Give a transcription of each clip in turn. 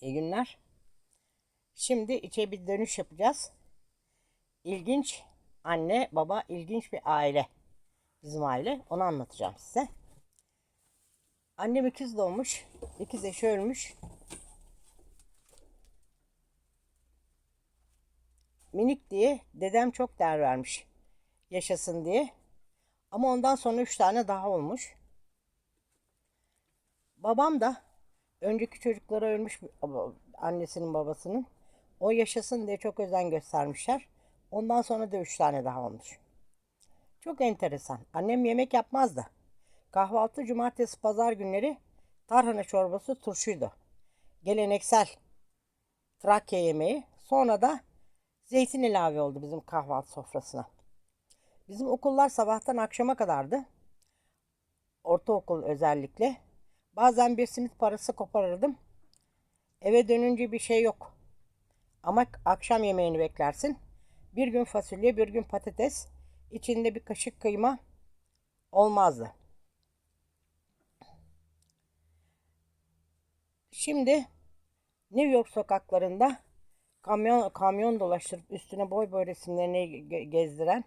İyi günler. Şimdi içe bir dönüş yapacağız. İlginç anne, baba, ilginç bir aile. Bizim aile. Onu anlatacağım size. Annem ikiz doğmuş. İkiz eşi ölmüş. Minik diye dedem çok değer vermiş. Yaşasın diye. Ama ondan sonra üç tane daha olmuş. Babam da önceki çocuklara ölmüş annesinin babasının. O yaşasın diye çok özen göstermişler. Ondan sonra da üç tane daha olmuş. Çok enteresan. Annem yemek yapmazdı. Kahvaltı cumartesi pazar günleri tarhana çorbası turşuydu. Geleneksel Trakya yemeği. Sonra da zeytin ilave oldu bizim kahvaltı sofrasına. Bizim okullar sabahtan akşama kadardı. Ortaokul özellikle. Bazen bir simit parası koparırdım. Eve dönünce bir şey yok. Ama akşam yemeğini beklersin. Bir gün fasulye, bir gün patates. içinde bir kaşık kıyma olmazdı. Şimdi New York sokaklarında kamyon kamyon dolaştırıp üstüne boy boy resimlerini ge- gezdiren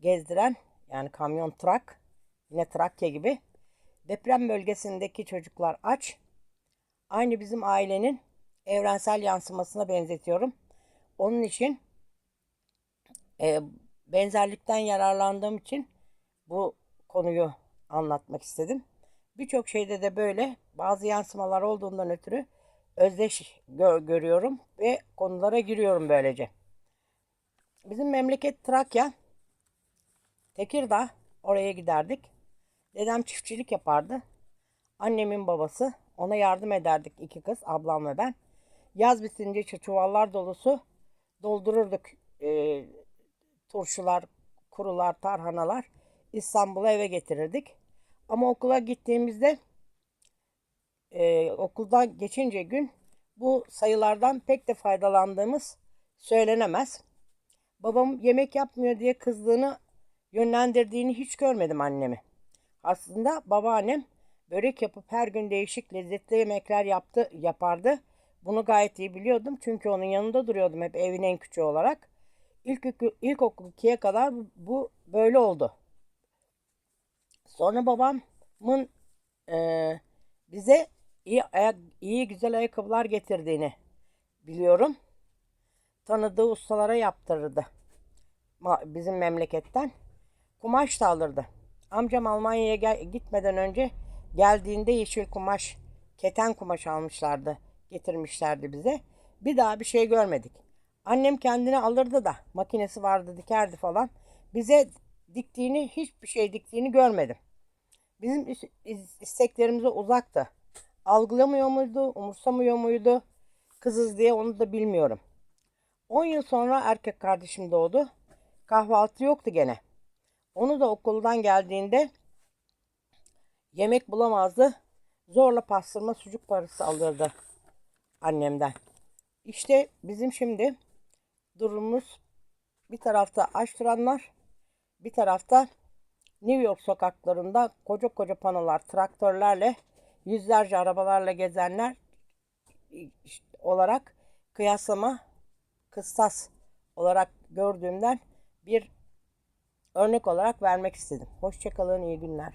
gezdiren yani kamyon trak yine Trakya gibi deprem bölgesindeki çocuklar aç. Aynı bizim ailenin evrensel yansımasına benzetiyorum. Onun için e, benzerlikten yararlandığım için bu konuyu anlatmak istedim. Birçok şeyde de böyle bazı yansımalar olduğundan ötürü özdeş gö- görüyorum ve konulara giriyorum böylece. Bizim memleket Trakya. Tekirdağ oraya giderdik. Dedem çiftçilik yapardı. Annemin babası ona yardım ederdik iki kız ablam ve ben. Yaz bitince çu- çuvallar dolusu doldururduk e, turşular, kurular, tarhanalar. İstanbul'a eve getirirdik. Ama okula gittiğimizde e, okuldan geçince gün bu sayılardan pek de faydalandığımız söylenemez. Babam yemek yapmıyor diye kızdığını, yönlendirdiğini hiç görmedim annemi. Aslında babaannem börek yapıp her gün değişik lezzetli yemekler yaptı, yapardı. Bunu gayet iyi biliyordum çünkü onun yanında duruyordum hep evin en küçüğü olarak. İlk, ilkokul 2'ye kadar bu, böyle oldu. Sonra babamın eee, bize iyi, ayak, iyi güzel ayakkabılar getirdiğini biliyorum. Tanıdığı ustalara yaptırırdı. Bizim memleketten. Kumaş da alırdı. Amcam Almanya'ya gel- gitmeden önce geldiğinde yeşil kumaş, keten kumaş almışlardı. Getirmişlerdi bize. Bir daha bir şey görmedik. Annem kendine alırdı da makinesi vardı dikerdi falan. Bize diktiğini hiçbir şey diktiğini görmedim. Bizim is- is- isteklerimize uzaktı. Algılamıyor muydu, umursamıyor muydu? Kızız diye onu da bilmiyorum. 10 yıl sonra erkek kardeşim doğdu. Kahvaltı yoktu gene. Onu da okuldan geldiğinde yemek bulamazdı. Zorla pastırma sucuk parası alırdı annemden. İşte bizim şimdi durumumuz bir tarafta aç duranlar, bir tarafta New York sokaklarında koca koca panolar, traktörlerle, yüzlerce arabalarla gezenler işte olarak kıyaslama kıstas olarak gördüğümden bir örnek olarak vermek istedim. Hoşçakalın, iyi günler.